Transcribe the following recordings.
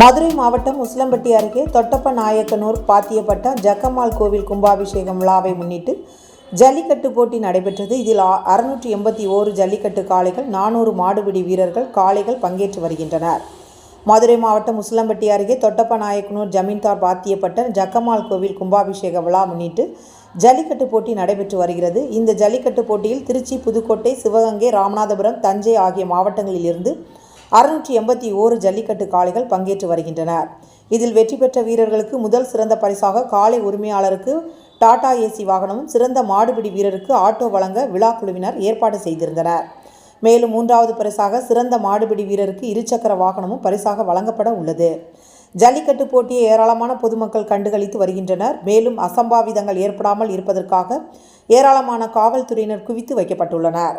மதுரை மாவட்டம் உசிலம்பட்டி அருகே தொட்டப்ப நாயக்கனூர் பாத்தியப்பட்ட ஜக்கம்மாள் கோவில் கும்பாபிஷேகம் விழாவை முன்னிட்டு ஜல்லிக்கட்டு போட்டி நடைபெற்றது. இதில் அறுநூற்றி எண்பத்தி ஓரு ஜல்லிக்கட்டு காளைகள் நானூறு மாடுபிடி வீரர்கள் காளைகள் பங்கேற்று வருகின்றனர். மதுரை மாவட்டம் உசிலம்பட்டி அருகே தொட்டப்ப நாயக்கனூர் ஜமீன்தார் பாத்தியப்பட்ட ஜக்கம்மாள் கோவில் கும்பாபிஷேக விழா முன்னிட்டு ஜல்லிக்கட்டு போட்டி நடைபெற்று வருகிறது. இந்த ஜல்லிக்கட்டு போட்டியில் திருச்சி புதுக்கோட்டை சிவகங்கை ராமநாதபுரம் தஞ்சை ஆகிய மாவட்டங்களிலிருந்து அறுநூற்றி எண்பத்தி ஓரு ஜல்லிக்கட்டு காளைகள் பங்கேற்று வருகின்றனர். இதில் வெற்றி பெற்ற வீரர்களுக்கு முதல் சிறந்த பரிசாக காளை உரிமையாளருக்கு டாடா ஏசி வாகனமும் சிறந்த மாடுபிடி வீரருக்கு ஆட்டோ வழங்க விழா குழுவினர் ஏற்பாடு செய்திருந்தனர். மேலும் மூன்றாவது பரிசாக சிறந்த மாடுபிடி வீரருக்கு இருசக்கர வாகனமும் பரிசாக வழங்கப்பட உள்ளது. ஜல்லிக்கட்டு போட்டியை ஏராளமான பொதுமக்கள் கண்டுகளித்து வருகின்றனர். மேலும் அசம்பாவிதங்கள் ஏற்படாமல் இருப்பதற்காக ஏராளமான காவல்துறையினர் குவித்து வைக்கப்பட்டுள்ளனர்.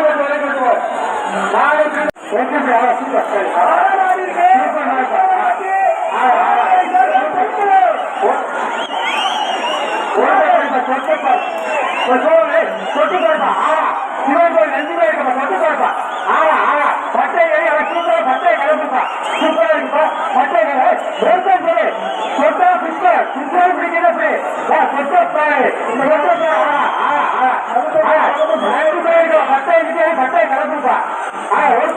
ஒரு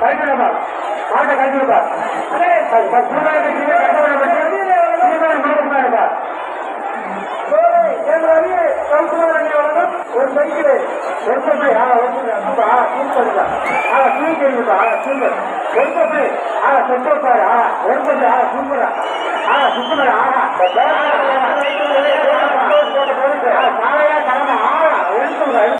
கழிச்சு பாருங்க கழிச்சு பாருங்க சைக்கிள். ஒரு சைக்கிள் ஆ ஒரு அப்பா சூப்பர் ஆ சூப்பர் ஆ சூப்பர் ஒரு சைக்கிள் ஆ சூப்பர் ஆ ஒரு சைக்கிள் ஆ சூப்பர் ஆ ஆ